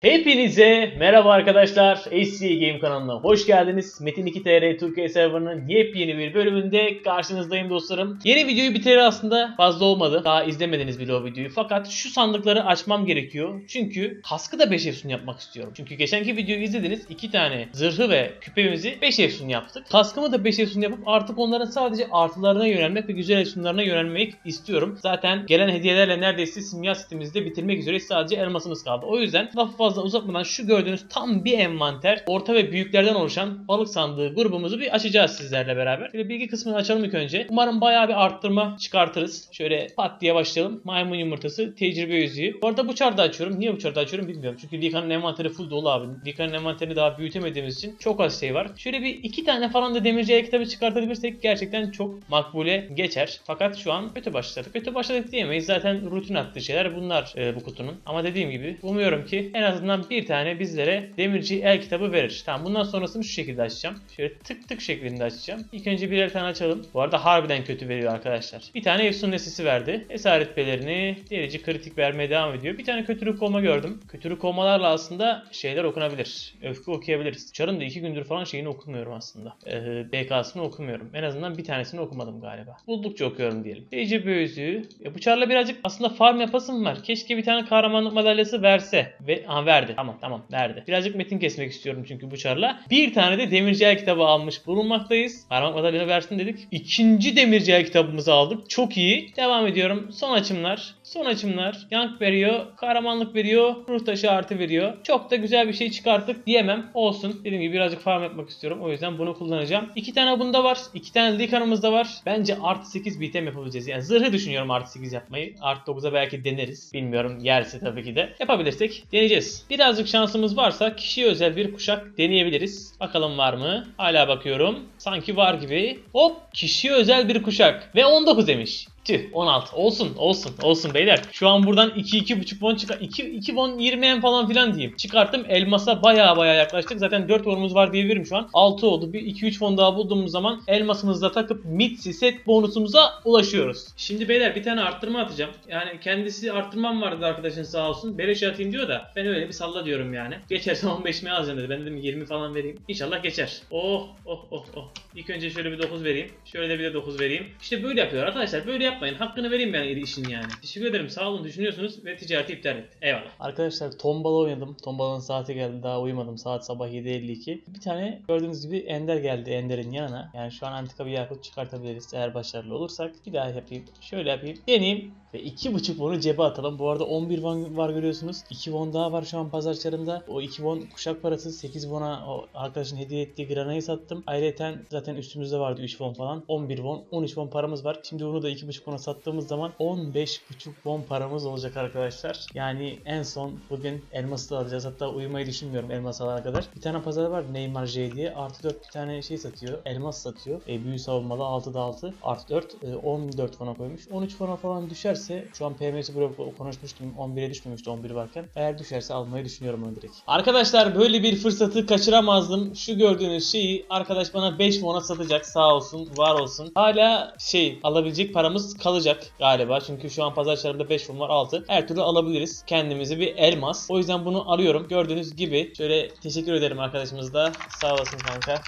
Hepinize merhaba arkadaşlar. SCA Game kanalına hoş geldiniz. Metin 2 TR Türkiye serverının yepyeni bir bölümünde karşınızdayım dostlarım. Yeni videoyu bitirir aslında fazla olmadı. Daha izlemediniz bile o videoyu. Fakat şu sandıkları açmam gerekiyor. Çünkü kaskı da 5 efsun yapmak istiyorum. Çünkü geçenki videoyu izlediniz. 2 tane zırhı ve küpemizi 5 efsun yaptık. Kaskımı da 5 efsun yapıp artık onların sadece artılarına yönelmek ve güzel efsunlarına yönelmek istiyorum. Zaten gelen hediyelerle neredeyse simya sitemizde bitirmek üzere sadece elmasımız kaldı. O yüzden lafı fazla uzatmadan şu gördüğünüz tam bir envanter orta ve büyüklerden oluşan balık sandığı grubumuzu bir açacağız sizlerle beraber. Şöyle bilgi kısmını açalım ilk önce. Umarım bayağı bir arttırma çıkartırız. Şöyle pat diye başlayalım. Maymun yumurtası, tecrübe yüzüğü. Bu arada bu çarda açıyorum. Niye bu çarda açıyorum bilmiyorum. Çünkü Vika'nın envanteri full dolu abi. Vika'nın envanterini daha büyütemediğimiz için çok az şey var. Şöyle bir iki tane falan da demirci el kitabı çıkartabilirsek gerçekten çok makbule geçer. Fakat şu an kötü başladık. Kötü başladık diyemeyiz. Zaten rutin attığı şeyler bunlar e, bu kutunun. Ama dediğim gibi umuyorum ki en azından bir tane bizlere demirci el kitabı verir. Tamam bundan sonrasını şu şekilde açacağım. Şöyle tık tık şeklinde açacağım. İlk önce birer tane açalım. Bu arada harbiden kötü veriyor arkadaşlar. Bir tane efsun nesisi verdi. Esaret pelerini delici kritik vermeye devam ediyor. Bir tane kötülük olma gördüm. Kötülük olmalarla aslında şeyler okunabilir. Öfke okuyabiliriz. Çarın da iki gündür falan şeyini okumuyorum aslında. Ee, BK'sını okumuyorum. En azından bir tanesini okumadım galiba. Buldukça okuyorum diyelim. Tecrübe yüzüğü. Ya bu çarla birazcık aslında farm yapasım var. Keşke bir tane kahramanlık madalyası verse. Ve ha, verdi. Tamam tamam verdi. Birazcık metin kesmek istiyorum çünkü bu çarla. Bir tane de demirci el kitabı almış bulunmaktayız. Kahramanlık madalyası versin dedik. İkinci demirci el kitabımızı aldık. Çok iyi. Devam ediyorum. Son açımlar. Son açımlar. Yank veriyor. Kahramanlık veriyor. Ruh taşı artı veriyor. Çok da güzel bir şey çıkarttık diyemem. Olsun. Dediğim gibi birazcık farm yapmak istiyorum. O yüzden bunu kullanacağım. İki tane bunda var. iki tane likanımız da var. Bence artı 8 bitem yapabileceğiz. Yani zırhı düşünüyorum artı 8 yapmayı. Artı 9'a belki deneriz. Bilmiyorum yerse tabii ki de. Yapabilirsek deneyeceğiz. Birazcık şansımız varsa kişiye özel bir kuşak deneyebiliriz. Bakalım var mı? Hala bakıyorum. Sanki var gibi. Hop kişiye özel bir kuşak. Ve 19 demiş. Tüh 16 olsun olsun olsun beyler. Şu an buradan 2 2.5 won çıkar 2 2 won 20 en falan filan diyeyim. Çıkarttım elmasa baya baya yaklaştık. Zaten 4 wonumuz var diyebilirim şu an. 6 oldu. Bir 2 3 won daha bulduğumuz zaman elmasımızı da takıp mitsi set bonusumuza ulaşıyoruz. Şimdi beyler bir tane arttırma atacağım. Yani kendisi arttırmam vardı arkadaşın sağ olsun. Beleş atayım diyor da ben öyle bir salla diyorum yani. Geçerse 15 mi alacağım dedi. Ben dedim 20 falan vereyim. İnşallah geçer. Oh oh oh oh. İlk önce şöyle bir 9 vereyim. Şöyle bir de 9 vereyim. İşte böyle yapıyor arkadaşlar. Böyle yapmayın. Hakkını vereyim ben işin yani. Teşekkür ederim. Sağ olun düşünüyorsunuz ve ticareti iptal etti. Eyvallah. Arkadaşlar tombala oynadım. Tombalanın saati geldi. Daha uyumadım. Saat sabah 7.52. Bir tane gördüğünüz gibi Ender geldi Ender'in yanına. Yani şu an antika bir yakut çıkartabiliriz eğer başarılı olursak. Bir daha yapayım. Şöyle yapayım. Deneyeyim. Ve 2.5 won'u cebe atalım. Bu arada 11 won var görüyorsunuz. 2 won daha var şu an pazar çarında. O 2 won kuşak parası 8 won'a o arkadaşın hediye ettiği granayı sattım. Ayrıca zaten üstümüzde vardı 3 won falan. 11 won, 13 won paramız var. Şimdi bunu da 2.5 won'a sattığımız zaman 15.5 won paramız olacak arkadaşlar. Yani en son bugün elması da alacağız. Hatta uyumayı düşünmüyorum elmas alana kadar. Bir tane pazar var Neymar J diye. Artı 4 bir tane şey satıyor. Elmas satıyor. E, büyü savunmalı 6'da 6. Artı 4 e, 14 won'a koymuş. 13 won'a falan düşerse şu an PMS Pro konuşmuştum. 11'e düşmemişti 11 varken. Eğer düşerse almayı düşünüyorum onu direkt. Arkadaşlar böyle bir fırsatı kaçıramazdım. Şu gördüğünüz şeyi arkadaş bana 5 won'a satacak. Sağ olsun, var olsun. Hala şey alabilecek paramız kalacak galiba. Çünkü şu an pazar çarında 5 won var 6. Her türlü alabiliriz. Kendimizi bir elmas. O yüzden bunu arıyorum. Gördüğünüz gibi şöyle teşekkür ederim arkadaşımız da. Sağ olasın kanka.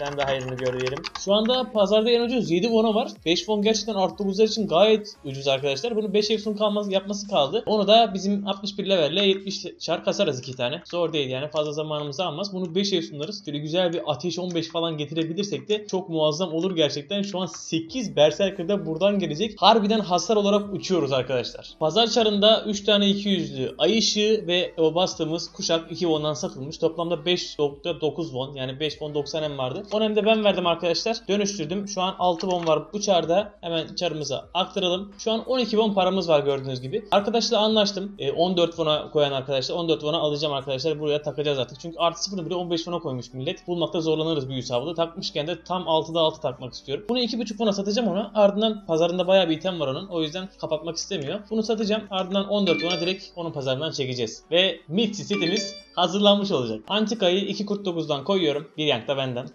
Sen de hayrını gör diyelim. Şu anda pazarda en ucuz 7 won'a var. 5 won gerçekten artı 9'lar için gayet ucuz arkadaşlar. Bunu 5 efsun kalması yapması kaldı. Onu da bizim 61 levelle 70 çar kasarız 2 tane. Zor değil yani fazla zamanımızı almaz. Bunu 5 efsunlarız. Böyle güzel bir ateş 15 falan getirebilirsek de çok muazzam olur gerçekten. Şu an 8 Berserker'da buradan gelecek. Harbiden hasar olarak uçuyoruz arkadaşlar. Pazar çarında 3 tane 200'lü ay ışığı ve o bastığımız kuşak 2 won'dan satılmış. Toplamda 5.9 won yani 5 won 90 em vardı. O hem de ben verdim arkadaşlar. Dönüştürdüm. Şu an 6 won var bu çarda. Hemen çarımıza aktaralım. Şu an 12 won paramız var gördüğünüz gibi. Arkadaşla anlaştım. E, 14 won'a koyan arkadaşlar. 14 won'a alacağım arkadaşlar. Buraya takacağız artık. Çünkü artı 0'ı bile 15 won'a koymuş millet. Bulmakta zorlanırız büyü hesabında. Takmışken de tam 6'da 6 takmak istiyorum. Bunu 2.5 won'a satacağım ona. Ardından pazarında bayağı bir item var onun. O yüzden kapatmak istemiyor. Bunu satacağım. Ardından 14 won'a direkt onun pazarından çekeceğiz. Ve Mitsi setimiz hazırlanmış olacak. Antikayı 2.49'dan koyuyorum. Bir yank da benden.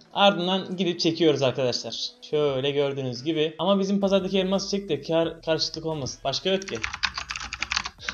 Gidip çekiyoruz arkadaşlar. Şöyle gördüğünüz gibi. Ama bizim pazardaki elmas çek de kar karşılık olmasın. Başka yok ki.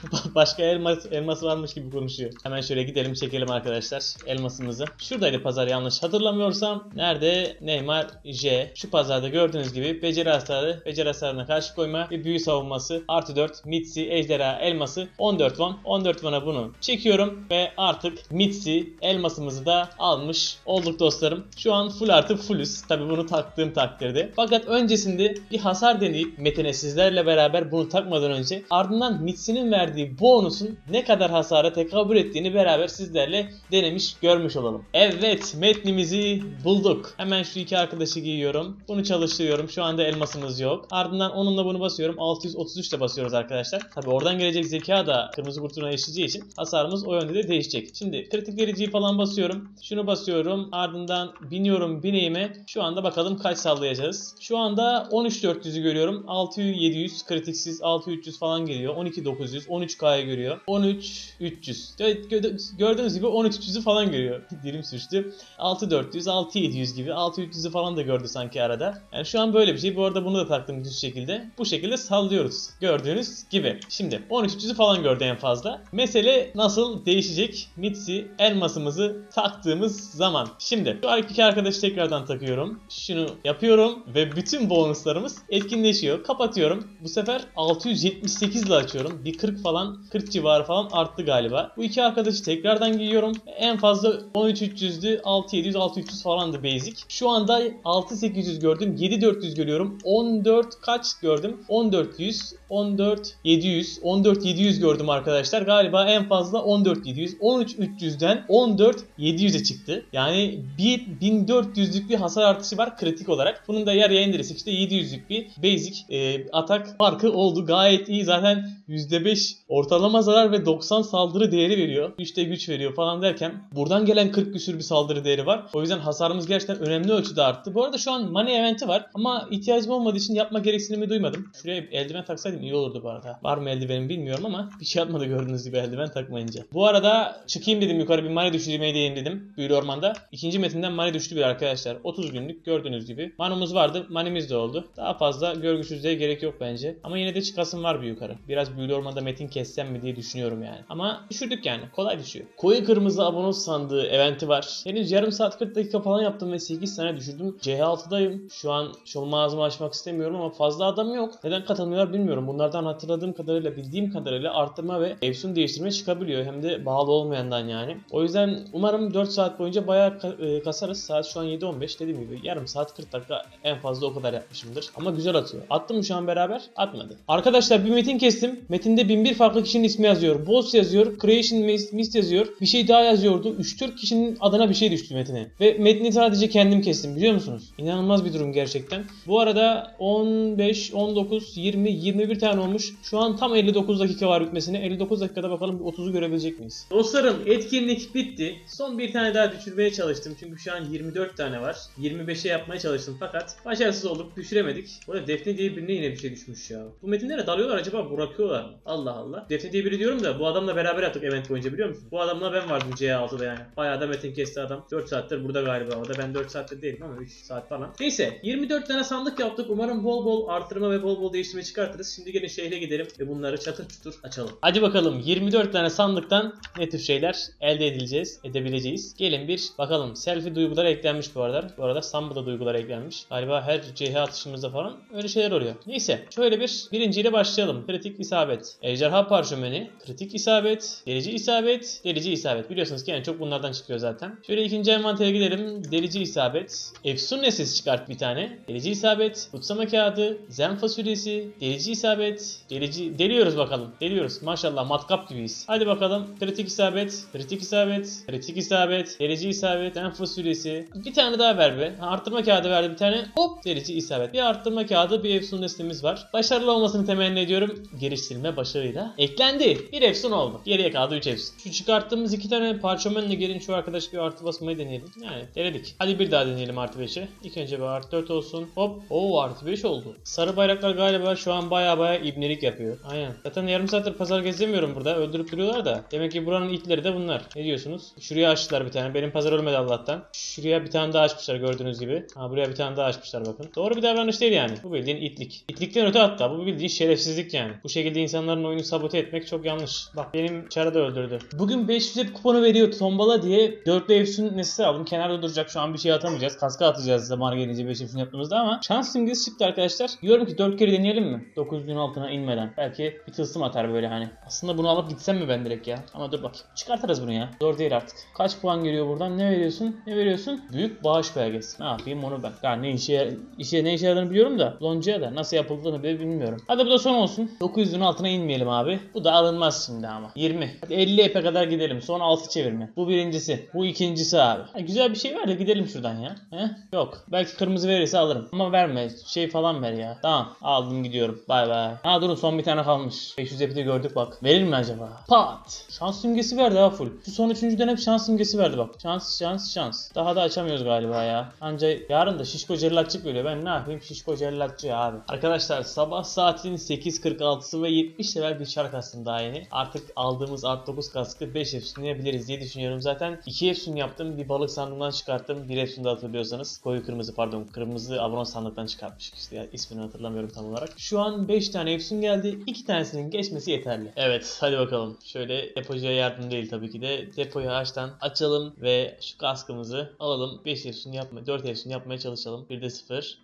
Başka elmas, elmas varmış gibi konuşuyor. Hemen şöyle gidelim çekelim arkadaşlar elmasımızı. Şuradaydı pazar yanlış hatırlamıyorsam. Nerede? Neymar J. Şu pazarda gördüğünüz gibi beceri hasarı, beceri hasarına karşı koyma ve büyü savunması artı 4 Mitsi, Ejderha, Elması 14 won. 14 won'a bunu çekiyorum ve artık Mitsi elmasımızı da almış olduk dostlarım. Şu an full artı fullüz. Tabi bunu taktığım takdirde. Fakat öncesinde bir hasar deneyip Metin'e sizlerle beraber bunu takmadan önce ardından Mitsi'nin verdiği bonusun ne kadar hasara tekabül ettiğini beraber sizlerle denemiş görmüş olalım. Evet metnimizi bulduk. Hemen şu iki arkadaşı giyiyorum. Bunu çalıştırıyorum. Şu anda elmasımız yok. Ardından onunla bunu basıyorum. 633 ile basıyoruz arkadaşlar. Tabi oradan gelecek zeka da kırmızı kurtuna eşleyeceği için hasarımız o yönde de değişecek. Şimdi kritik vericiyi falan basıyorum. Şunu basıyorum. Ardından biniyorum bineğime. Şu anda bakalım kaç sallayacağız. Şu anda 13400'ü görüyorum. 6700 kritiksiz 6300 falan geliyor. 12900 13K'ya görüyor. 13300. Evet gö- gördüğünüz gibi 13300'ü falan görüyor. Dilim sürçtü. 6400 6700 gibi 6300'ü falan da gördü sanki arada. Yani şu an böyle bir şey. Bu arada bunu da taktım düz şekilde. Bu şekilde sallıyoruz. Gördüğünüz gibi. Şimdi 13300'ü falan gördü en fazla. Mesele nasıl değişecek? Mitsi elmasımızı taktığımız zaman. Şimdi şu iki arkadaşı tekrardan takıyorum. Şunu yapıyorum ve bütün bonuslarımız etkinleşiyor. Kapatıyorum. Bu sefer 678 ile açıyorum. Bir 40 falan 40 civarı falan arttı galiba. Bu iki arkadaşı tekrardan giyiyorum. En fazla 13300'dü. 6700 6300 falandı basic. Şu anda 6800 gördüm. 7400 görüyorum. 14 kaç gördüm? 14100 14700 14700 gördüm arkadaşlar. Galiba en fazla 14700 13300'den 14700'e çıktı. Yani bir 1400'lük bir hasar artışı var kritik olarak. Bunun da yarıya indirirsek işte 700'lük bir basic e, atak farkı oldu. Gayet iyi. Zaten %5 ortalama zarar ve 90 saldırı değeri veriyor. 3'te güç veriyor falan derken buradan gelen 40 küsür bir saldırı değeri var. O yüzden hasarımız gerçekten önemli ölçüde arttı. Bu arada şu an money eventi var ama ihtiyacım olmadığı için yapma gereksinimi duymadım. Şuraya eldiven taksaydım iyi olurdu bu arada. Var mı eldivenim bilmiyorum ama bir şey atmadı gördüğünüz gibi eldiven takmayınca. Bu arada çıkayım dedim yukarı bir money düşürmeyi deneyim dedim. Büyülü ormanda. İkinci metinden money düştü bir arkadaşlar. 30 günlük gördüğünüz gibi. Manumuz vardı. Manimiz de oldu. Daha fazla görgüsüzlüğe gerek yok bence. Ama yine de çıkasım var bir yukarı. Biraz büyülü ormanda metin kessem mi diye düşünüyorum yani. Ama düşürdük yani. Kolay düşüyor. Koyu kırmızı abone sandığı eventi var. Henüz yarım saat 40 dakika falan yaptım ve 8 tane düşürdüm. C6'dayım. Şu an şolma ağzımı açmak istemiyorum ama fazla adam yok. Neden katılmıyorlar bilmiyorum. Bunlardan hatırladığım kadarıyla bildiğim kadarıyla arttırma ve efsun değiştirme çıkabiliyor. Hem de bağlı olmayandan yani. O yüzden umarım 4 saat boyunca bayağı e, kasarız. Saat şu an 7.15 dediğim gibi. Yarım saat 40 dakika en fazla o kadar yapmışımdır. Ama güzel atıyor. Attım şu an beraber? Atmadı. Arkadaşlar bir metin kestim. Metinde 1001 farklı kişinin ismi yazıyor. Boss yazıyor. Creation Mist yazıyor. Bir şey daha yazıyordu. 3-4 kişinin adına bir şey düştü metine. Ve metni sadece kendim kestim biliyor musunuz? İnanılmaz bir durum gerçekten. Bu arada 15, 19, 20, 21 tane olmuş. Şu an tam 59 dakika var bitmesine. 59 dakikada bakalım 30'u görebilecek miyiz? Dostlarım etkinlik bitti. Son bir tane daha düşürmeye çalıştım. Çünkü şu an 24 tane var. 25'e yapmaya çalıştım fakat başarısız olduk. Düşüremedik. Bu arada Defne diye birine yine bir şey düşmüş ya. Bu metinlere dalıyorlar acaba bırakıyorlar mı? Allah Allah. Defne diye biri diyorum da bu adamla beraber yaptık event boyunca biliyor musun? Bu adamla ben vardım C6'da yani. Bayağı da metin kesti adam. 4 saattir burada galiba o da. Ben 4 saatte değilim ama 3 saat falan. Neyse 24 tane sandık yaptık. Umarım bol bol artırma ve bol bol değiştirme çıkartırız. Şimdi gene şehre gidelim ve bunları çatır çutur açalım. Hadi bakalım 24 tane sandıktan ne tür şeyler elde edileceğiz, edebileceğiz. Gelin bir bakalım. Selfie duyguları eklenmiş bu arada. Bu arada Samba'da duygular eklenmiş. Galiba her CH atışımızda falan öyle şeyler oluyor. Neyse şöyle bir birinciyle başlayalım. Kritik isabet. Ejderha parşömeni. Kritik isabet. Delici isabet. Delici isabet. Biliyorsunuz ki en çok bunlardan çıkıyor zaten. Şöyle ikinci envantere gidelim. Delici isabet. Efsun nesesi çıkart bir tane. Delici isabet. Kutsama kağıdı. Zen fasulyesi. Delici isabet. Delici. Deliyoruz bakalım. Deliyoruz. Maşallah matkap gibiyiz. Hadi bakalım. Kritik isabet. Kritik isabet. Kritik isabet. Delici isabet. Zen fasulyesi. Bir tane daha ver be. Ha, Arttırma kağıdı verdi bir tane. Hop. Delici isabet. Bir arttırma kağıdı bir efsun nesnemiz var. Başarılı olmasını temenni ediyorum. Geliştirme başarıyla. Eklendi. Bir efsun oldu. Geriye kaldı 3 efsun. Şu çıkarttığımız iki tane parşömenle gelin şu arkadaş bir artı basmayı deneyelim. Yani denedik. Hadi bir daha deneyelim artı 5'i. İlk önce bir artı 4 olsun. Hop. Oo artı 5 oldu. Sarı bayraklar galiba şu an baya baya ibnelik yapıyor. Aynen. Zaten yarım saattir pazar gezemiyorum burada. Öldürüp duruyorlar da. Demek ki buranın itleri de bunlar. Ne diyorsunuz? Şuraya açtılar bir tane. Benim pazar ölmedi Allah'tan. Şuraya bir tane daha açmışlar gördüğünüz gibi. Ha buraya bir tane daha açmışlar bakın. Doğru bir davranış değil yani. Bu bildiğin itlik. İtlikten öte hatta. Bu bildiğin şerefsizlik yani. Bu şekilde insanların oyunu sabote etmek çok yanlış. Bak benim çarı da öldürdü. Bugün 500 hep kuponu veriyor tombala diye 4'lü Efsun nesli aldım. Kenarda duracak şu an bir şey atamayacağız. Kaska atacağız zaman gelince 5 Efsun yaptığımızda ama şans simgesi çıktı arkadaşlar. Diyorum ki 4 kere deneyelim mi? 900'ün altına inmeden. Belki bir tılsım atar böyle hani. Aslında bunu alıp gitsem mi ben direkt ya? Ama dur bak. Çıkartırız bunu ya. Zor değil artık. Kaç puan geliyor buradan? Ne veriyorsun? Ne veriyorsun? Büyük bağış belgesi. Ne yapayım onu ben. Ya ne işe, işe ne işe yaradığını biliyorum da. Loncaya da nasıl yapıldığını bile bilmiyorum. Hadi bu da son olsun. 900'ün altına inmeyelim abi. Bu da alınmaz şimdi ama. 20. Hadi 50 epe kadar gidelim. Son 6 çevirme. Bu birincisi. Bu ikincisi abi. Ha, güzel bir şey ver de gidelim şuradan ya. He? Yok. Belki kırmızı verirse alırım. Ama verme. Şey falan ver ya. Tamam. Aldım gidiyorum. Bay bay. Ha durun son bir tane kalmış. 500 epi de gördük bak. Verir mi acaba? Pat. Şans simgesi verdi ha full. Şu son üçüncüden hep şans simgesi verdi bak. Şans şans şans. Daha da açamıyoruz galiba ya. Anca yarın da şişko cellatçık veriyor. Ben ne yapayım şişko cellatçı abi. Arkadaşlar sabah saatin 8.46'sı ve 70 level bir şark aslında daha yeni. Artık aldığımız Art 9 kaskı 5 efsun yapabiliriz diye düşünüyorum. Zaten 2 efsun yaptım. Bir balık sandığından çıkarttım. 1 efsun da hatırlıyorsanız. Koyu kırmızı pardon. Kırmızı abron sandıktan çıkartmıştık işte. Ya, ismini hatırlamıyorum tam olarak. Şu an 5 tane efsun geldi. 2 tanesinin geçmesi yeterli. Evet hadi bakalım. Şöyle depocuya yardım değil tabii ki de. Depoyu ağaçtan açalım ve şu kaskımızı alalım. 5 efsun yapma, 4 efsun yapmaya çalışalım. 1'de 0.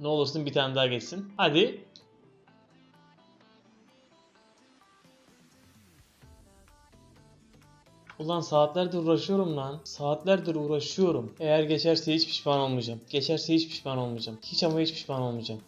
Ne olursun bir tane daha geçsin. Hadi. Ulan saatlerdir uğraşıyorum lan. Saatlerdir uğraşıyorum. Eğer geçerse hiç pişman olmayacağım. Geçerse hiç pişman olmayacağım. Hiç ama hiç pişman olmayacağım.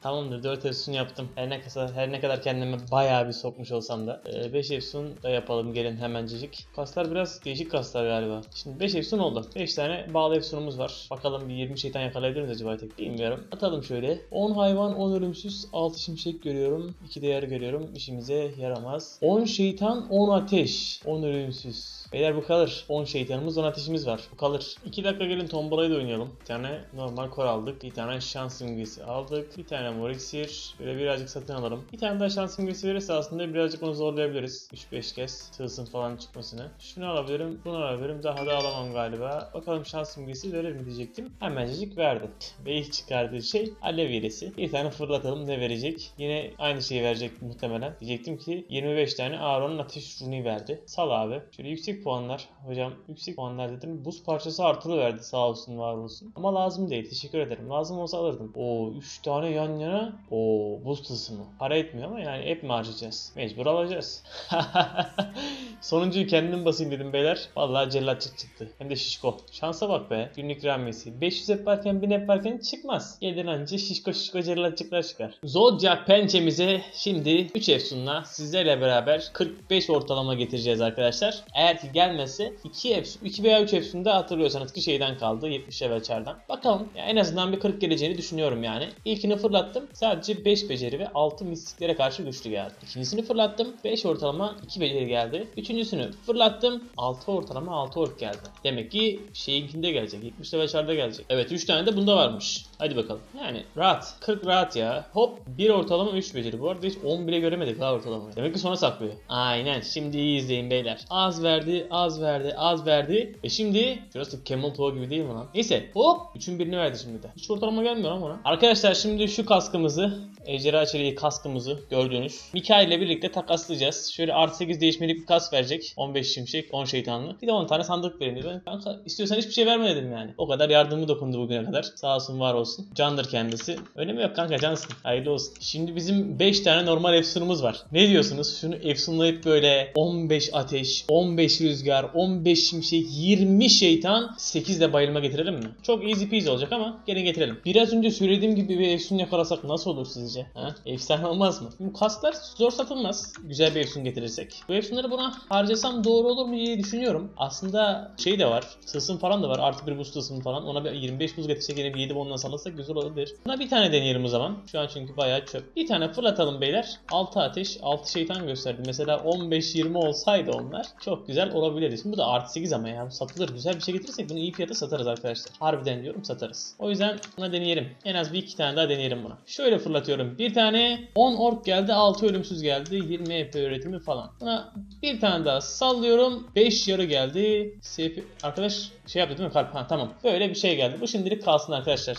Tamamdır 4 efsun yaptım. Her ne kadar her ne kadar kendime bayağı bir sokmuş olsam da 5 efsun da yapalım gelin hemencecik. Kaslar biraz değişik kaslar galiba. Şimdi 5 efsun oldu. 5 tane bağlı efsunumuz var. Bakalım bir 20 şeytan yakalayabilir miyiz acaba tek bilmiyorum. Atalım şöyle. 10 hayvan 10 ölümsüz 6 şimşek görüyorum. 2 değer görüyorum. İşimize yaramaz. 10 şeytan 10 ateş 10 ölümsüz. Beyler bu kalır. 10 şeytanımız 10 ateşimiz var. Bu kalır. 2 dakika gelin tombalayı da oynayalım. Bir tane normal kor aldık. Bir tane şans simgesi aldık. Bir tane mor iksir. Böyle birazcık satın alalım. Bir tane daha şans simgesi verirse aslında birazcık onu zorlayabiliriz. 3-5 kez tılsım falan çıkmasını. Şunu alabilirim. Bunu alabilirim. Daha da alamam galiba. Bakalım şans simgesi verir mi diyecektim. Hemencecik verdi. Ve ilk çıkardığı şey alev viresi. Bir tane fırlatalım ne verecek? Yine aynı şeyi verecek muhtemelen. Diyecektim ki 25 tane Aaron'un ateş runi verdi. Sal abi. Şöyle yüksek puanlar. Hocam yüksek puanlar dedim. Buz parçası artılı verdi sağ olsun var olsun. Ama lazım değil. Teşekkür ederim. Lazım olsa alırdım. Oo 3 tane yan yana. Oo buz tılsımı. Para etmiyor ama yani hep mi harcayacağız? Mecbur alacağız. Sonuncuyu kendim basayım dedim beyler. Vallahi cellatçık çıktı. Hem de şişko. Şansa bak be. Günlük ramesi. 500 hep varken 1000 hep varken çıkmaz. Gelir anca şişko şişko cellatçıklar çıkar. Zodiac pençemize şimdi 3 efsunla sizlerle beraber 45 ortalama getireceğiz arkadaşlar. Eğer ki gelmezse 2 efsun, 2 veya 3 efsunda hatırlıyorsanız ki şeyden kaldı 70 level çardan. Bakalım ya en azından bir 40 geleceğini düşünüyorum yani. İlkini fırlattım. Sadece 5 beceri ve 6 mistiklere karşı güçlü geldi. İkincisini fırlattım. 5 ortalama 2 beceri geldi. Üçüncüsünü fırlattım. 6 ortalama 6 ork geldi. Demek ki şeyinkinde gelecek. 70 level gelecek. Evet 3 tane de bunda varmış. Hadi bakalım. Yani rahat. 40 rahat ya. Hop 1 ortalama 3 beceri. Bu arada hiç 10 bile göremedik ha ortalamayı. Demek ki sona saklıyor. Aynen. Şimdi iyi izleyin beyler. Az verdi, az verdi, az verdi. E şimdi şurası Camel Toe gibi değil mi lan? Neyse hop 3'ün birini verdi şimdi de. Hiç ortalama gelmiyor ama ona. Arkadaşlar şimdi şu kaskımızı Ejderha çeliği kaskımızı gördüğünüz Mikael ile birlikte takaslayacağız. Şöyle artı 8 değişmelik bir kask verecek. 15 şimşek, 10 şeytanlı. Bir de 10 tane sandık verin dedi. Kanka istiyorsan hiçbir şey verme dedim yani. O kadar yardımı dokundu bugüne kadar. Sağ olsun var olsun. Candır kendisi. Öyle mi yok kanka cansın. Hayırlı olsun. Şimdi bizim 5 tane normal efsunumuz var. Ne diyorsunuz? Şunu efsunlayıp böyle 15 ateş, 15 rüzgar, 15 şimşek, 20 şeytan, 8 de bayılma getirelim mi? Çok easy peasy olacak ama gelin getirelim. Biraz önce söylediğim gibi bir efsun yakalasak nasıl olur sizce? Ha? Efsane olmaz mı? Bu kasklar zor satılmaz. Güzel bir efsun getirirsek. Bu efsunları buna harcasam doğru olur mu diye düşünüyorum. Aslında şey de var. Tılsım falan da var. Artı bir buz tılsım falan. Ona bir 25 buz getirsek yine bir 7 ondan sallasak güzel olabilir. Buna bir tane deneyelim o zaman. Şu an çünkü bayağı çöp. Bir tane fırlatalım beyler. 6 ateş, 6 şeytan gösterdi. Mesela 15-20 olsaydı onlar çok güzel olabilirdi. Şimdi bu da artı 8 ama ya. Satılır. Güzel bir şey getirirsek bunu iyi fiyata satarız arkadaşlar. Harbiden diyorum satarız. O yüzden buna deneyelim. En az bir iki tane daha deneyelim buna. Şöyle fırlatıyorum. Bir tane 10 ork geldi, 6 ölümsüz geldi, 20 EP üretimi falan. Buna bir tane tane daha sallıyorum. 5 yarı geldi. SP... Arkadaş şey yaptı değil mi? Kalp. Ha tamam. Böyle bir şey geldi. Bu şimdilik kalsın arkadaşlar.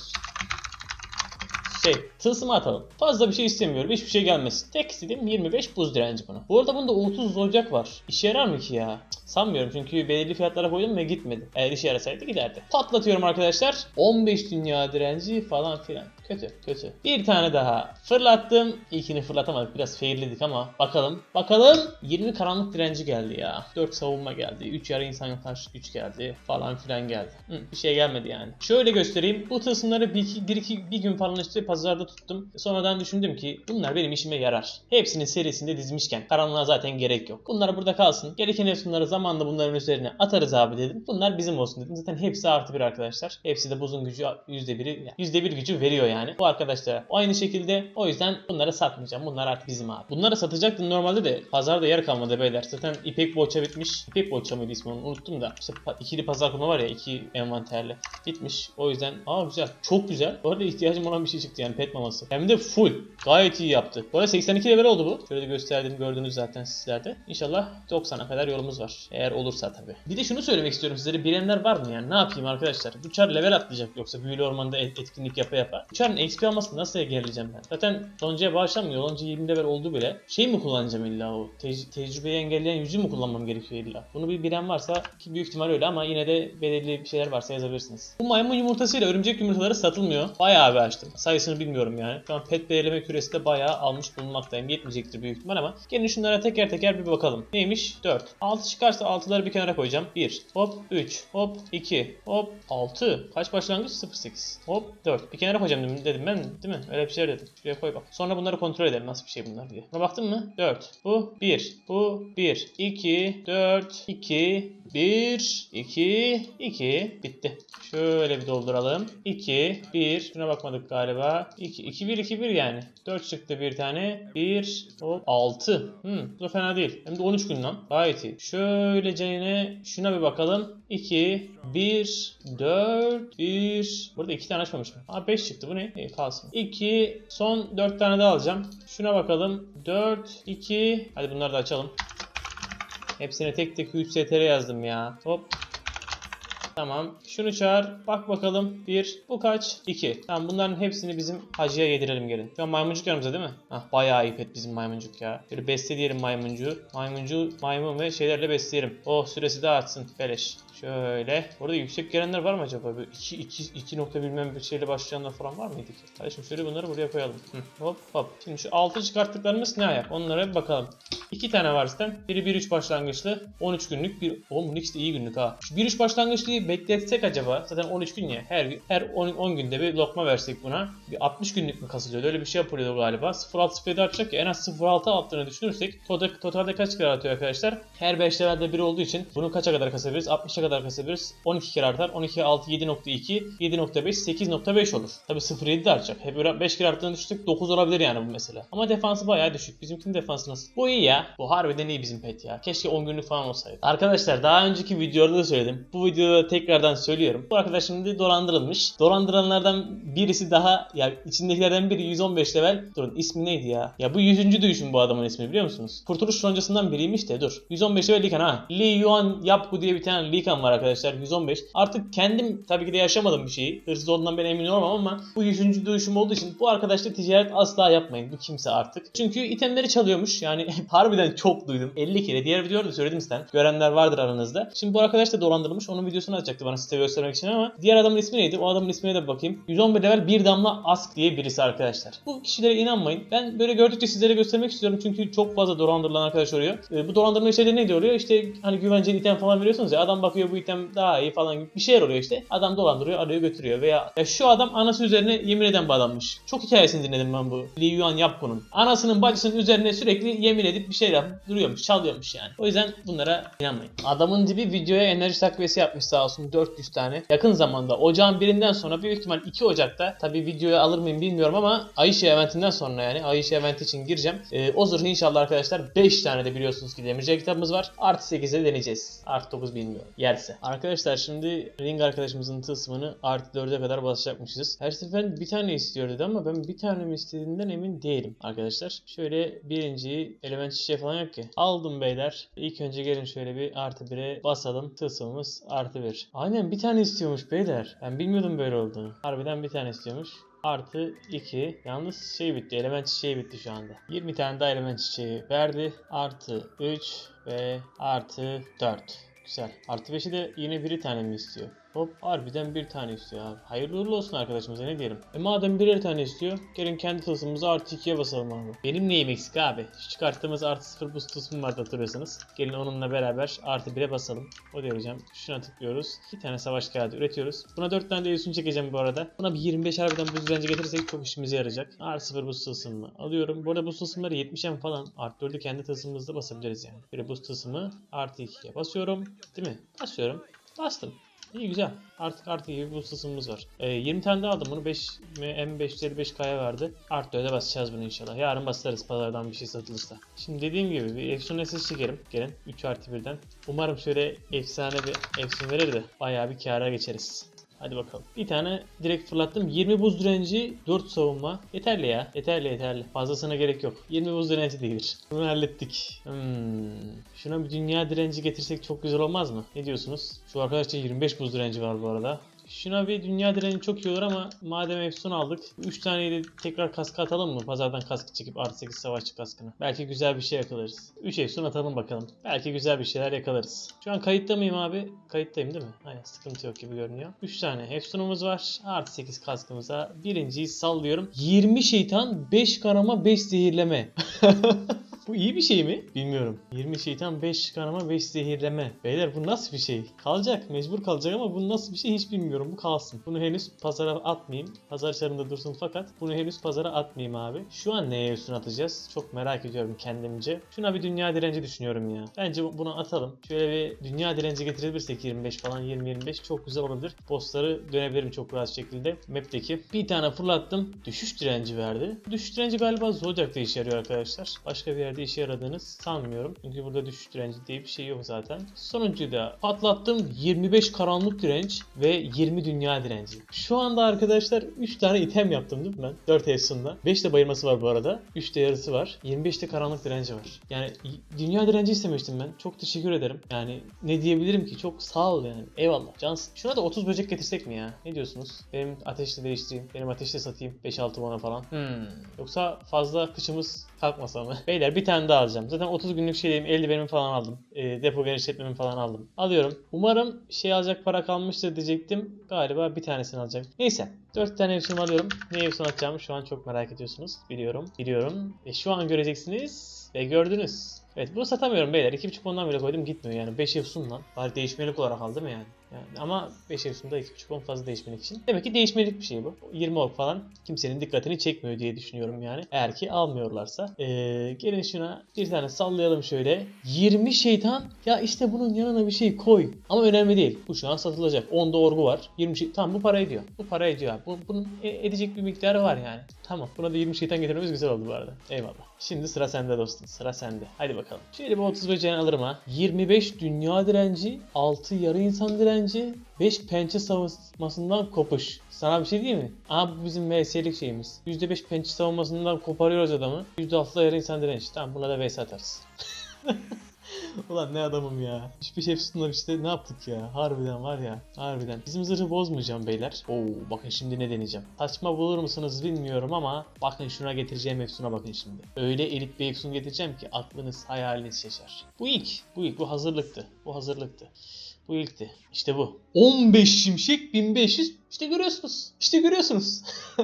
Şey, tılsımı atalım. Fazla bir şey istemiyorum. Hiçbir şey gelmesin. Tek istediğim 25 buz direnci buna. Bu arada bunda 30 ocak var. İşe yarar mı ki ya? Sanmıyorum çünkü belirli fiyatlara koydum ve gitmedi. Eğer işe yarasaydı giderdi. Patlatıyorum arkadaşlar. 15 dünya direnci falan filan. Kötü, kötü. Bir tane daha fırlattım. İlkini fırlatamadık. Biraz fairledik ama bakalım. Bakalım. 20 karanlık direnci geldi ya. 4 savunma geldi. 3 yarı insan karşı güç geldi. Falan filan geldi. Hı, bir şey gelmedi yani. Şöyle göstereyim. Bu tılsımları bir, iki, bir, iki, bir gün falan işte pazarda tuttum. Sonradan düşündüm ki bunlar benim işime yarar. Hepsini serisinde dizmişken karanlığa zaten gerek yok. Bunlar burada kalsın. Gereken efsunları zamanla bunların üzerine atarız abi dedim. Bunlar bizim olsun dedim. Zaten hepsi artı bir arkadaşlar. Hepsi de buzun gücü %1'i yani %1 gücü veriyor yani. Bu arkadaşlar aynı şekilde o yüzden bunları satmayacağım. Bunlar artık bizim abi. Bunları satacaktım normalde de pazarda yer kalmadı beyler. Zaten İpek Boğaça bitmiş. İpek Boğaça mıydı ismi onu unuttum da. İşte ikili pazar kurma var ya iki envanterli. Bitmiş. O yüzden aa güzel. Çok güzel. Bu arada ihtiyacım olan bir şey çıktı yani pet maması. Hem de full. Gayet iyi yaptı. Bu arada 82 level oldu bu. Şöyle gösterdim gördünüz zaten sizlerde. İnşallah 90'a kadar yolumuz var. Eğer olursa tabii. Bir de şunu söylemek istiyorum sizlere. Bilenler var mı yani? Ne yapayım arkadaşlar? Bu çar level atlayacak yoksa büyülü ormanda et- etkinlik yapa yapa. Bu çarın XP almasını nasıl engelleyeceğim ben? Zaten Lonca'ya bağışlanmıyor. Lonca 20 level oldu bile. Şey mi kullanacağım illa o? Tec- tecrübeyi engelleyen yüzü mü kullanmam gerekiyor illa? Bunu bir bilen varsa ki büyük ihtimal öyle ama yine de belirli bir şeyler varsa yazabilirsiniz. Bu maymun yumurtasıyla örümcek yumurtaları satılmıyor. Bayağı bir açtım. Sayısını bilmiyorum yani. Şu an pet belirleme küresi de bayağı almış bulunmaktayım. Yetmeyecektir büyük ihtimal ama gelin şunlara teker teker bir bakalım. Neymiş? 4. 6 çıkarsa 6'ları bir kenara koyacağım. 1. Hop 3. Hop 2. Hop 6. Kaç başlangıç? 0.8. Hop 4. Bir kenara koyacağım dedim, ben değil mi? Öyle bir şey dedim. Şuraya koy bak. Sonra bunları kontrol edelim nasıl bir şey bunlar diye. Buna baktın mı? 4. Bu 1. Bu 1. 2. 4. 2. 1. 2. 2. Bitti. Şöyle bir dolduralım. 2. 1. Şuna bakmadık galiba. 2. 2 1 2 1 yani. 4 çıktı bir tane. 1. Hop 6. Hmm, bu da fena değil. Hem de 13 gün lan. Gayet iyi. Şöylece yine şuna bir bakalım. 2, 1, 4, 1. Burada 2 tane açmamışım. Aa 5 çıktı. Bu ne? İyi kalsın. 2, son 4 tane daha alacağım. Şuna bakalım. 4, 2. Hadi bunları da açalım. Hepsine tek tek 3 STR yazdım ya. Hop. Tamam. Şunu çağır. Bak bakalım. 1. Bu kaç? 2. Tamam bunların hepsini bizim hacıya yedirelim gelin. Şu an maymuncuk yanımızda değil mi? Hah bayağı iyi pet bizim maymuncuk ya. Böyle besleyelim maymuncu. Maymuncu, maymun ve şeylerle besleyelim. Oh süresi de artsın. Beleş. Şöyle. Burada yüksek gelenler var mı acaba? Böyle 2, 2, 2 nokta bilmem bir şeyle başlayanlar falan var mıydı ki? Kardeşim şöyle bunları buraya koyalım. Hı, hop hop. Şimdi şu 6 çıkarttıklarımız ne ayak? Onlara bir bakalım. 2 tane var zaten. Biri 1-3 başlangıçlı. 13 günlük. Bir... Oğlum bu de iyi günlük ha. Şu 1-3 başlangıçlıyı bekletsek acaba? Zaten 13 gün ya. Her her 10, 10 günde bir lokma versek buna. Bir 60 günlük mü kasılıyordu? Öyle bir şey yapılıyordu galiba. 0.6 artacak ya. En az 0.6 attığını düşünürsek total, totalde kaç kere atıyor arkadaşlar? Her 5 levelde biri olduğu için bunu kaça kadar kasabiliriz? 60'a kadar kasabiliriz. 12 kere artar. 12, 6, 7.2, 7.5, 8.5 olur. Tabi 0.7 de artacak. Hep 5 kere arttığını düşünsek 9 olabilir yani bu mesela. Ama defansı bayağı düşük. Bizimkinin defansı nasıl? Bu iyi ya. Bu harbiden iyi bizim pet ya. Keşke 10 günlük falan olsaydı. Arkadaşlar daha önceki videolarda da söyledim. Bu videoda tekrardan söylüyorum. Bu arkadaş şimdi dolandırılmış. Dolandıranlardan birisi daha ya içindekilerden biri 115 level. Durun ismi neydi ya? Ya bu 100. duyuşum bu adamın ismi biliyor musunuz? Kurtuluş loncasından biriymiş de dur. 115 level Likan ha. Li Yuan Yapgu diye bir tane Likan var arkadaşlar 115. Artık kendim tabii ki de yaşamadım bir şeyi. Hırsız olduğundan ben emin olmam ama bu 100. duyuşum olduğu için bu arkadaşla ticaret asla yapmayın. Bu kimse artık. Çünkü itemleri çalıyormuş. Yani harbiden çok duydum. 50 kere. Diğer videoda da söyledim sizden. Görenler vardır aranızda. Şimdi bu arkadaş da dolandırılmış. Onun videosunu atacaktı bana size göstermek için ama diğer adamın ismi neydi? O adamın ismine de bakayım. 111 level bir damla ask diye birisi arkadaşlar. Bu kişilere inanmayın. Ben böyle gördükçe sizlere göstermek istiyorum. Çünkü çok fazla dolandırılan arkadaş oluyor. Ee, bu dolandırma işleri neydi oluyor? İşte hani güvenceli item falan veriyorsunuz ya. Adam bakıyor bu item daha iyi falan gibi bir şeyler oluyor işte. Adam dolandırıyor, arıyor götürüyor. Veya ya şu adam anası üzerine yemin eden bir adammış. Çok hikayesini dinledim ben bu Li Yuan Yapko'nun. Anasının bacısının üzerine sürekli yemin edip bir şey yapıp duruyormuş, çalıyormuş yani. O yüzden bunlara inanmayın. Adamın dibi videoya enerji takviyesi yapmış sağ olsun 400 tane. Yakın zamanda ocağın birinden sonra büyük ihtimal 2 Ocak'ta tabi videoya alır mıyım bilmiyorum ama Ayşe eventinden sonra yani Ayşe eventi için gireceğim. Ee, o zırhı inşallah arkadaşlar 5 tane de biliyorsunuz ki demirci kitabımız var. Artı 8'e deneyeceğiz. Artı 9 bilmiyorum. Yerse. Arkadaşlar şimdi Ring arkadaşımızın tılsımını artı 4'e kadar basacakmışız. Her sefer bir tane istiyor dedi ama ben bir tane mi istediğinden emin değilim arkadaşlar. Şöyle birinciyi element şey falan yok ki. Aldım beyler. İlk önce gelin şöyle bir artı 1'e basalım. Tılsımımız artı 1. Aynen bir tane istiyormuş beyler. Ben bilmiyordum böyle olduğunu. Harbiden bir tane istiyormuş. Artı 2. Yalnız şey bitti. Element çiçeği bitti şu anda. 20 tane daha element çiçeği verdi. Artı 3 ve artı 4. Güzel. Artı 5'i de yine biri tane mi istiyor? Hop harbiden bir tane istiyor abi. Hayırlı uğurlu olsun arkadaşımıza ne diyelim. E madem birer tane istiyor gelin kendi tılsımımızı artı 2'ye basalım abi. Benim neyim eksik abi? Şu çıkarttığımız artı 0 boost tılsımım vardı hatırlıyorsanız. Gelin onunla beraber artı 1'e basalım. O diyeceğim. Şuna tıklıyoruz. 2 tane savaş kağıdı üretiyoruz. Buna 4 tane de üstünü çekeceğim bu arada. Buna bir 25 harbiden buz direnci getirirsek çok işimize yarayacak. Artı 0 boost tılsımını alıyorum. Bu arada boost tılsımları 70'en falan. Artı 4'ü kendi tılsımımızda basabiliriz yani. Böyle boost tılsımı artı 2'ye basıyorum. Değil mi? Basıyorum. Bastım. İyi güzel. Artık artı gibi bir ısısımız var. Ee, 20 tane daha aldım bunu. 5 M555K'ya verdi. Artı öde basacağız bunu inşallah. Yarın basarız pazardan bir şey satılırsa. Şimdi dediğim gibi bir Efsun SS çekerim. Gelin 3 artı 1'den. Umarım şöyle efsane bir Efsun verir de bayağı bir kâra geçeriz. Hadi bakalım. Bir tane direkt fırlattım. 20 buz direnci, 4 savunma. Yeterli ya. Yeterli yeterli. Fazlasına gerek yok. 20 buz direnci değildir. Bunu hallettik. Hmm. Şuna bir dünya direnci getirsek çok güzel olmaz mı? Ne diyorsunuz? Şu arkadaşta 25 buz direnci var bu arada. Bir dünya direnci çok iyi olur ama madem Efsun aldık 3 taneyi de tekrar kaskı atalım mı? Pazardan kaskı çekip artı 8 savaşçı kaskını. Belki güzel bir şey yakalarız. 3 Efsun atalım bakalım. Belki güzel bir şeyler yakalarız. Şu an kayıtta mıyım abi? Kayıttayım değil mi? Aynen sıkıntı yok gibi görünüyor. 3 tane Efsun'umuz var. Artı 8 kaskımıza. Birinciyi sallıyorum. 20 şeytan 5 kanama 5 zehirleme. Bu iyi bir şey mi? Bilmiyorum. 20 şeytan 5 kanama 5 zehirleme. Beyler bu nasıl bir şey? Kalacak. Mecbur kalacak ama bu nasıl bir şey hiç bilmiyorum. Bu kalsın. Bunu henüz pazara atmayayım. Pazar çarında dursun fakat bunu henüz pazara atmayayım abi. Şu an neye üstüne atacağız? Çok merak ediyorum kendimce. Şuna bir dünya direnci düşünüyorum ya. Bence bu- bunu atalım. Şöyle bir dünya direnci getirebilirsek 25 falan 20-25 çok güzel olabilir. Bossları dönebilirim çok rahat şekilde. Map'teki. Bir tane fırlattım. Düşüş direnci verdi. Düşüş direnci galiba Zodiac'ta işe yarıyor arkadaşlar. Başka bir yerde işe yaradığını sanmıyorum. Çünkü burada düşüş direnci diye bir şey yok zaten. Sonuncuyu da patlattım. 25 karanlık direnç ve 20 dünya direnci. Şu anda arkadaşlar 3 tane item yaptım değil mi ben? 4 Efsun'da. 5 de bayılması var bu arada. 3 de yarısı var. 25 de karanlık direnci var. Yani dünya direnci istemiştim ben. Çok teşekkür ederim. Yani ne diyebilirim ki? Çok sağ ol yani. Eyvallah. Cansın. Şuna da 30 böcek getirsek mi ya? Ne diyorsunuz? Benim ateşle değiştireyim. Benim ateşle satayım. 5-6 bana falan. Hmm. Yoksa fazla kışımız kalkmasa mı? Beyler bir tane daha alacağım. Zaten 30 günlük şeydeyim. Eldivenimi falan aldım. E, depo genişletmemi falan aldım. Alıyorum. Umarım şey alacak para kalmıştır diyecektim. Galiba bir tanesini alacak. Neyse. 4 tane efsun alıyorum. Ne efsun atacağımı şu an çok merak ediyorsunuz. Biliyorum. Biliyorum. Ve şu an göreceksiniz. Ve gördünüz. Evet bunu satamıyorum beyler. 2.5 ondan bile koydum gitmiyor yani. 5 efsun lan. Bari değişmelik olarak aldım yani. Yani ama 5 efsunda 2.5 on fazla değişmelik için. Demek ki değişmelik bir şey bu. 20 ok falan kimsenin dikkatini çekmiyor diye düşünüyorum yani. Eğer ki almıyorlarsa. Ee, gelin şuna bir tane sallayalım şöyle. 20 şeytan. Ya işte bunun yanına bir şey koy. Ama önemli değil. Bu şu an satılacak. 10'da orgu var. 20 şey. Tamam bu para ediyor. Bu para ediyor. Bu- bunun e- edecek bir miktarı var yani. Tamam. Buna da 20 şeytan getirmemiz güzel oldu bu arada. Eyvallah. Şimdi sıra sende dostum. Sıra sende. Hadi bakalım. Şöyle bir 30 böceğini alırım ha. 25 dünya direnci, 6 yarı insan direnci, 5 pençe savunmasından kopuş. Sana bir şey diyeyim mi? Aha bu bizim MS'lik şeyimiz. %5 pençe savunmasından koparıyoruz adamı. %6 da yarı insan direnci. Tamam buna da VS atarız. Ulan ne adamım ya. Hiçbir şey üstünde işte ne yaptık ya. Harbiden var ya. Harbiden. Bizim zırhı bozmayacağım beyler. Oo bakın şimdi ne deneyeceğim. Saçma bulur musunuz bilmiyorum ama bakın şuna getireceğim Efsun'a bakın şimdi. Öyle elit bir Efsun getireceğim ki aklınız hayaliniz şaşar. Bu ilk. Bu ilk. Bu hazırlıktı. Bu hazırlıktı. Bu ilkti. İşte bu. 15 şimşek 1500. İşte görüyorsunuz. İşte görüyorsunuz.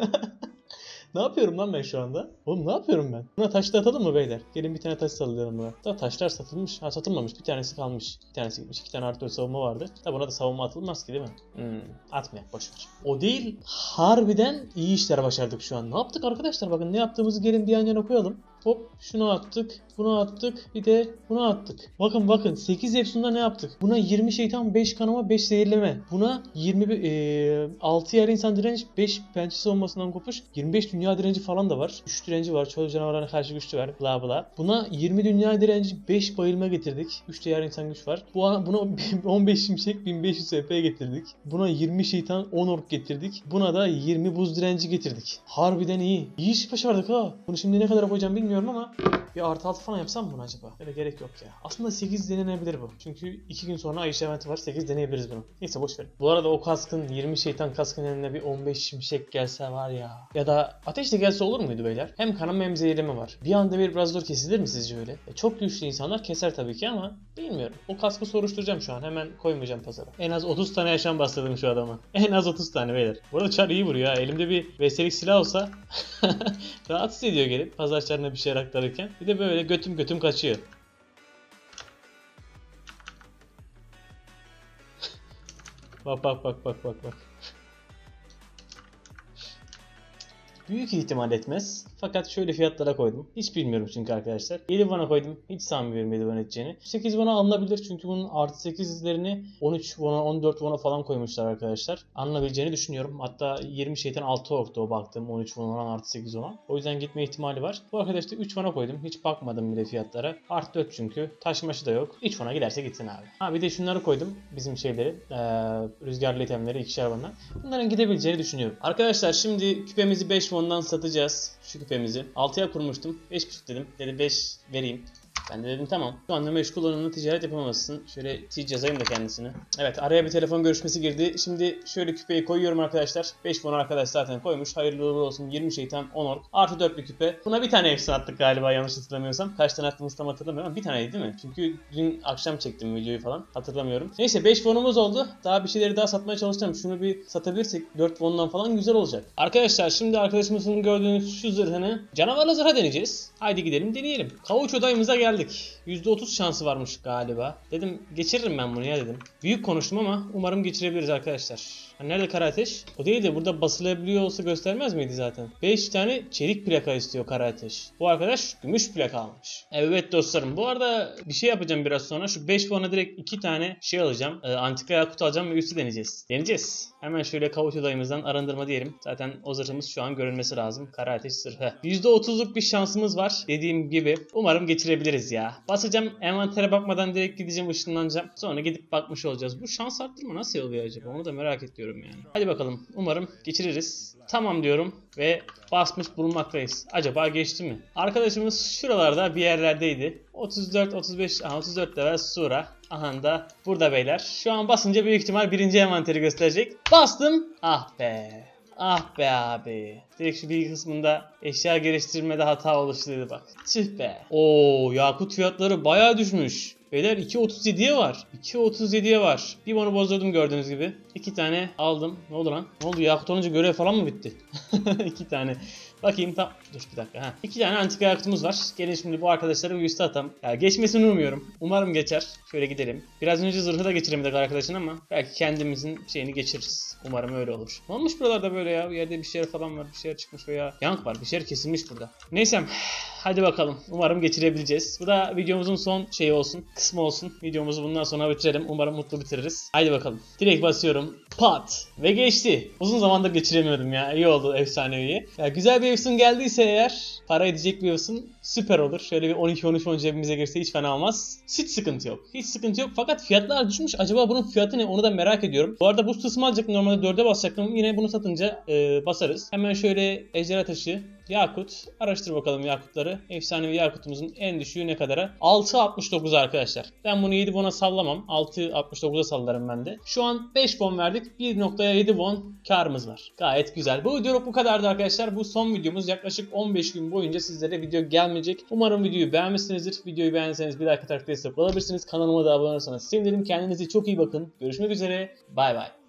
Ne yapıyorum lan ben şu anda? Oğlum ne yapıyorum ben? Buna taş da atalım mı beyler? Gelin bir tane taş sallayalım buna. Da taşlar satılmış. Ha satılmamış. Bir tanesi kalmış. Bir tanesi gitmiş. İki tane artı savunma vardı. Da buna da savunma atılmaz ki değil mi? Hmm, atmayak boşver. O değil. Harbiden iyi işler başardık şu an. Ne yaptık arkadaşlar? Bakın ne yaptığımızı gelin bir yan yana koyalım. Hop şunu attık, bunu attık, bir de bunu attık. Bakın bakın 8 Efsun'da ne yaptık? Buna 20 şeytan, 5 kanama, 5 zehirleme. Buna 20 eee 6 yer insan direnç, 5 pençe savunmasından kopuş, 25 dünya direnci falan da var. 3 direnci var, çöl canavarlarına karşı güçlü var, bla bla. Buna 20 dünya direnci, 5 bayılma getirdik. 3 de yer insan güç var. Bu buna 15 şimşek, 1500 SP getirdik. Buna 20 şeytan, 10 ork getirdik. Buna da 20 buz direnci getirdik. Harbiden iyi. İyi iş başardık ha. Bunu şimdi ne kadar koyacağım bilmiyorum bilmiyorum ama bir artı altı falan yapsam bunu acaba? Öyle gerek yok ya. Aslında 8 denenebilir bu. Çünkü 2 gün sonra Ayşe eventi var. 8 deneyebiliriz bunu. Neyse boş verin. Bu arada o kaskın 20 şeytan kaskın eline bir 15 şimşek gelse var ya. Ya da ateş de gelse olur muydu beyler? Hem kanama hem zehirleme var. Bir anda bir biraz zor kesilir mi sizce öyle? E, çok güçlü insanlar keser tabii ki ama bilmiyorum. O kaskı soruşturacağım şu an. Hemen koymayacağım pazara. En az 30 tane yaşam bastırdım şu adama. En az 30 tane beyler. Bu arada çar iyi vuruyor ha. Elimde bir veselik silah olsa rahatsız ediyor gelip pazar bir şey aktarırken. Bir de böyle götüm götüm kaçıyor. bak bak bak bak bak bak. Büyük ihtimal etmez. Fakat şöyle fiyatlara koydum. Hiç bilmiyorum çünkü arkadaşlar. 7 bana koydum. Hiç sanmıyorum 7 bana edeceğini. 8 bana alınabilir çünkü bunun artı 8'lerini 13 bana 14 bana falan koymuşlar arkadaşlar. Alınabileceğini düşünüyorum. Hatta 20 şeytan 6 orktu o baktığım 13 bana artı 8 olan. O yüzden gitme ihtimali var. Bu arkadaşta 3 bana koydum. Hiç bakmadım bile fiyatlara. Artı 4 çünkü. Taşmaşı da yok. 3 bana giderse gitsin abi. Ha bir de şunları koydum. Bizim şeyleri. Ee, rüzgarlı itemleri ikişer bana. Bunların gidebileceğini düşünüyorum. Arkadaşlar şimdi küpemizi 5 fondan satacağız. Şu küpemizi. 6'ya kurmuştum. 5.5 dedim. Dedi 5 vereyim. Ben de dedim tamam. Şu anda meşgul olanla ticaret yapamazsın. Şöyle tic yazayım da kendisini. Evet araya bir telefon görüşmesi girdi. Şimdi şöyle küpeyi koyuyorum arkadaşlar. 5 bon arkadaş zaten koymuş. Hayırlı uğurlu olsun. 20 şeytan 10 ork. Artı 4 bir küpe. Buna bir tane efsane attık galiba yanlış hatırlamıyorsam. Kaç tane attığımızı tam hatırlamıyorum ama bir taneydi değil mi? Çünkü dün akşam çektim videoyu falan. Hatırlamıyorum. Neyse 5 bonumuz oldu. Daha bir şeyleri daha satmaya çalışacağım. Şunu bir satabilirsek 4 bondan falan güzel olacak. Arkadaşlar şimdi arkadaşımızın gördüğünüz şu zırhını canavarla zırha deneyeceğiz. Haydi gidelim deneyelim. Kavuç odayımıza geldik geldik. %30 şansı varmış galiba. Dedim geçiririm ben bunu ya dedim. Büyük konuştum ama umarım geçirebiliriz arkadaşlar. Ha, nerede kara ateş? O değil de burada basılabiliyor olsa göstermez miydi zaten? 5 tane çelik plaka istiyor kara ateş. Bu arkadaş gümüş plaka almış. Evet dostlarım bu arada bir şey yapacağım biraz sonra. Şu 5 puana direkt 2 tane şey alacağım. Ee, antika yakut alacağım ve üstü deneyeceğiz. Deneyeceğiz. Hemen şöyle kavuç odayımızdan arındırma diyelim. Zaten o zırhımız şu an görünmesi lazım. Kara ateş zırhı. %30'luk bir şansımız var. Dediğim gibi. Umarım geçirebiliriz ya. Basacağım envantere bakmadan direkt gideceğim ışınlanacağım. Sonra gidip bakmış olacağız. Bu şans arttırma nasıl oluyor acaba? Onu da merak ediyorum yani. Hadi bakalım. Umarım geçiririz. Tamam diyorum ve basmış bulunmaktayız. Acaba geçti mi? Arkadaşımız şuralarda bir yerlerdeydi. 34 35 aha 34 level Sura. Aha da burada beyler. Şu an basınca büyük ihtimal birinci envanteri gösterecek. Bastım. Ah be. Ah be abi. Direkt şu bilgi kısmında eşya geliştirmede hata oluştuydu bak. Tüh be. Oo yakut fiyatları bayağı düşmüş. Beyler 2.37'ye var. 2.37'ye var. Bir bunu bozdurdum gördüğünüz gibi. İki tane aldım. Ne oldu lan? Ne oldu? Yakut olunca görev falan mı bitti? İki tane. Bakayım tam. Dur bir dakika. Ha. İki tane antika yakutumuz var. Gelin şimdi bu arkadaşlara bir üstü atalım. Ya geçmesini umuyorum. Umarım geçer. Şöyle gidelim. Biraz önce zırhı da geçiremedik arkadaşın ama belki kendimizin şeyini geçiririz. Umarım öyle olur. Ne olmuş buralarda böyle ya? Bir yerde bir şeyler falan var. Bir şeyler çıkmış veya yank var. Bir şeyler kesilmiş burada. Neyse. Hadi bakalım. Umarım geçirebileceğiz. Bu da videomuzun son şeyi olsun. Kısmı olsun. Videomuzu bundan sonra bitirelim. Umarım mutlu bitiririz. Haydi bakalım. Direkt basıyorum. Pat. Ve geçti. Uzun zamandır geçiremiyordum ya. İyi oldu efsanevi. Ya güzel bir efsun geldiyse eğer para edecek bir efsun süper olur. Şöyle bir 12-13 10 cebimize girse hiç fena olmaz. Hiç sıkıntı yok. Hiç sıkıntı yok. Fakat fiyatlar düşmüş. Acaba bunun fiyatı ne? Onu da merak ediyorum. Bu arada bu kısmı alacaktım. Normalde 4'e basacaktım. Yine bunu satınca e, basarız. Hemen şöyle ejderha taşı, Yakut. Araştır bakalım yakutları. Efsanevi yakutumuzun en düşüğü ne kadara? 6.69 arkadaşlar. Ben bunu 7 bona sallamam. 6.69'a sallarım ben de. Şu an 5 bon verdik. 1.7 bon karımız var. Gayet güzel. Bu video bu kadardı arkadaşlar. Bu son videomuz. Yaklaşık 15 gün boyunca sizlere video gelmeyecek. Umarım videoyu beğenmişsinizdir. Videoyu beğendiyseniz bir dahaki takipte destek olabilirsiniz. Kanalıma da abone olursanız sevinirim. Kendinize çok iyi bakın. Görüşmek üzere. Bay bay.